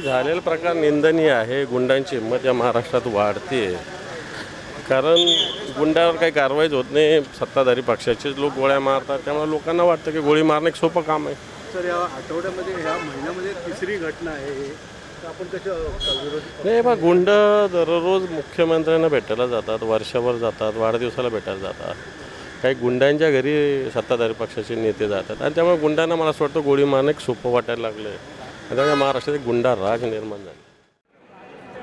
झालेला प्रकार निंदनीय आहे. गुंडांची हिंमत या महाराष्ट्रात वाढते कारण गुंडावर काही कारवाईच होत नाही. सत्ताधारी पक्षाचेच लोक गोळ्या मारतात. त्यामुळे लोकांना वाटतं की गोळी मारणं एक सोपं काम आहे. सर या आठवड्यामध्ये ह्या महिन्यामध्ये तिसरी घटना आहे आपण नाही बा गुंड दररोज मुख्यमंत्र्यांना भेटायला जातात. वर्षभर जातात. वाढदिवसाला भेटायला जातात. काही गुंडांच्या घरी सत्ताधारी पक्षाचे नेते जातात. आणि त्यामुळे गुंडांना मला असं वाटतं गोळी मारणं एक सोपं वाटायला लागलं आहे त्यामुळे महाराष्ट्रात एक गुंडा राज निर्माण झाला.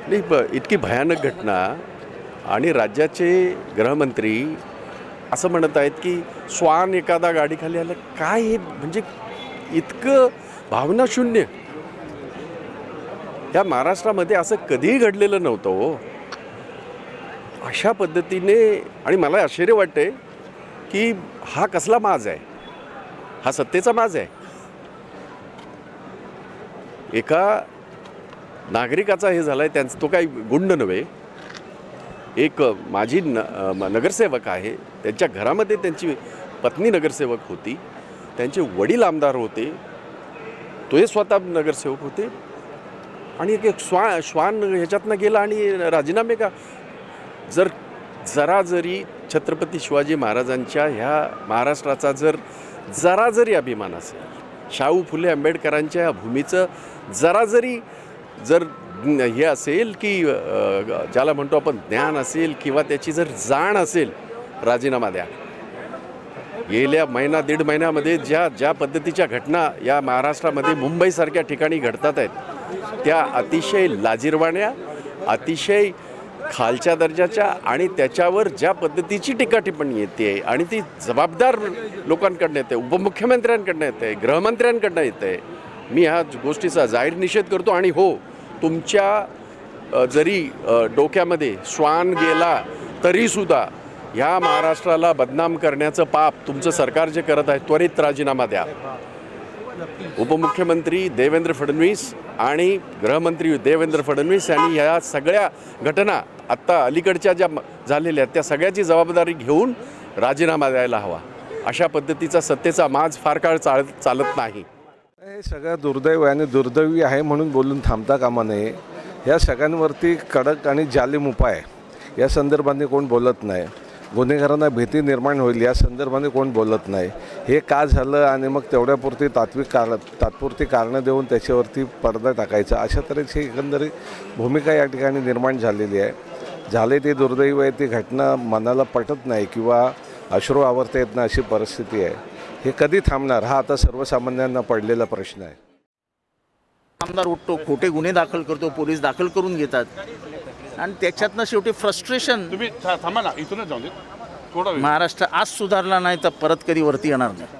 नाही ब इतकी भयानक घटना आणि राज्याचे गृहमंत्री असं म्हणत आहेत की श्वान एखादा गाडीखाली आलं काय हे? म्हणजे इतकं भावनाशून्य. या महाराष्ट्रामध्ये असं कधीही घडलेलं नव्हतं हो. अशा पद्धतीने आणि मला आश्चर्य वाटते की हा कसला माज आहे? हा सत्तेचा माज आहे? एका नागरिकाचा हे झाला आहे त्यांचा तो काही गुंड नव्हे. एक माझी न नगरसेवक आहे. त्यांच्या घरामध्ये त्यांची पत्नी नगरसेवक होती. त्यांचे वडील आमदार होते. तो हे स्वतः नगरसेवक होते. आणि एक एक श्वा श्वान ह्याच्यातनं गेला आणि राजीनामे का? जर जरा जरी छत्रपती शिवाजी महाराजांच्या ह्या महाराष्ट्राचा जर जरा जरी अभिमान असेल शाहू फुले आंबेडकरांच्या भूमीचं जरा जरी जर हे असेल की ज्याला म्हणतो आपण ज्ञान असेल किंवा त्याची जर जाण असेल राजीनामा द्या. गेल्या महिना दीड महिन्यामध्ये ज्या ज्या पद्धतीच्या घटना या महाराष्ट्रामध्ये मुंबईसारख्या ठिकाणी घडतात आहेत त्या अतिशय लाजिरवाण्या अतिशय खालच्या दर्जाच्या आणि त्याच्यावर ज्या पद्धतीची टीका टिप्पणी येते आणि ती जबाबदार लोकांकडनं येते उपमुख्यमंत्र्यांकडनं येते गृहमंत्र्यांकडनं येते मी ह्या गोष्टीचा जाहीर निषेध करतो. आणि हो तुमच्या जरी डोक्यामध्ये श्वान गेला तरीसुद्धा ह्या महाराष्ट्राला बदनाम करण्याचं पाप तुमचं सरकार जे करत आहे त्वरित राजीनामा द्या. उपमुख्यमंत्री देवेंद्र फडणवीस आणि गृहमंत्री देवेंद्र फडणवीस यांनी ह्या सगळ्या घटना आत्ता अलीकडच्या ज्या म- झालेल्या आहेत त्या सगळ्याची जबाबदारी घेऊन राजीनामा द्यायला हवा. अशा पद्धतीचा सत्तेचा माज फार काळ चाल चालत नाही. हे सगळं दुर्दैव आणि दुर्दैवी आहे म्हणून बोलून थांबता कामा नये. या सगळ्यांवरती कडक आणि जालिम उपाय. या संदर्भाने कोण बोलत नाही. गुन्हेगारांना भीती निर्माण होईल या संदर्भाने कोण बोलत नाही. हे का झालं आणि मग तेवढ्यापुरती तात्विक कारण तात्पुरती कारणं देऊन त्याच्यावरती पडदा टाकायचा अशा तऱ्हेची एकंदरीत भूमिका या ठिकाणी निर्माण झालेली आहे. झाले ते दुर्दैव आहे ती घटना मनाला पटत नाही किंवा अश्रू आवरता येत नाही अशी परिस्थिती आहे. हे कधी थांबणार? हा आता सर्वसामान्यांना पडलेला प्रश्न आहे. आमदार उठतो खोटे गुन्हे दाखल करतो पोलीस दाखल करून घेतात. आणि त्याच्यातनं शेवटी फ्रस्ट्रेशन तुम्ही था- थांबा ना इथूनच जाऊन दे थोडा वेळ महाराष्ट्र आज सुधारला नाही तर परत कधी वरती येणार नाही